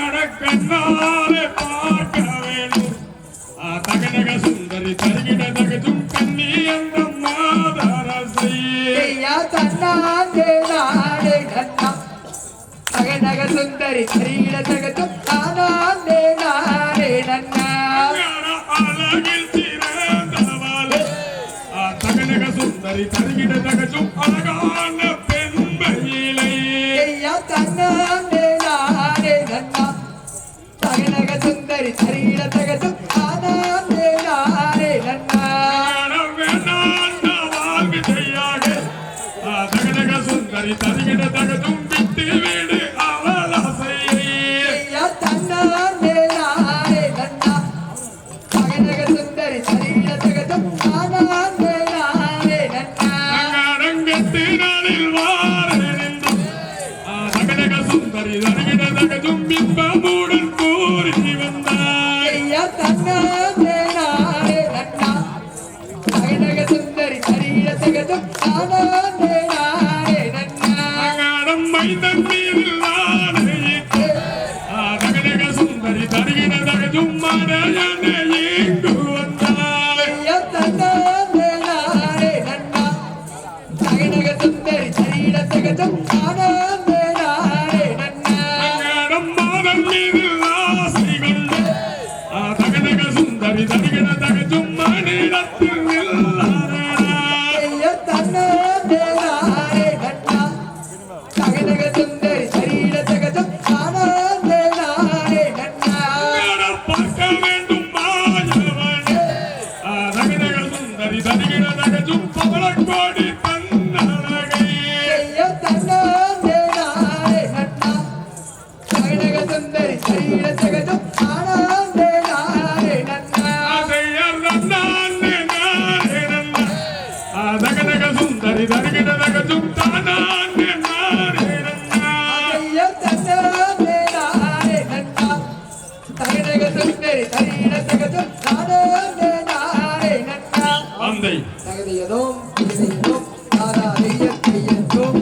కన్నారే పాటవేను ఆ తగనగ సుందరి తరిగిన తగదు కన్నీ అందమ్మా తగనగ సుందరి తరిగిన తగదు నానే నారే నన్న తగనగ సుందరి తరిగిన சுந்தரி தரீட தகத்தும் தானாண்டே நாடே நன்னா சுந்தரி தருகிட தகதும் விட்டு வீடு நன்னா. சுந்தரி நன்னா. சுந்தரி சுந்தரி தருகிடதகதும் தகஜும் இங்கு சுந்தரி தருகிடதகதும் பவளக்கோடி தன்னழகை. சுந்தரி தரீட தகத்தும் தானாண்டே நாடே நன்னா. ஆசையர் நன்னானே நானே நன்னா. சுந்தரி தானானே சுந்தரி தானாண்டே கையனும் தாரா ஐயன் கையனும்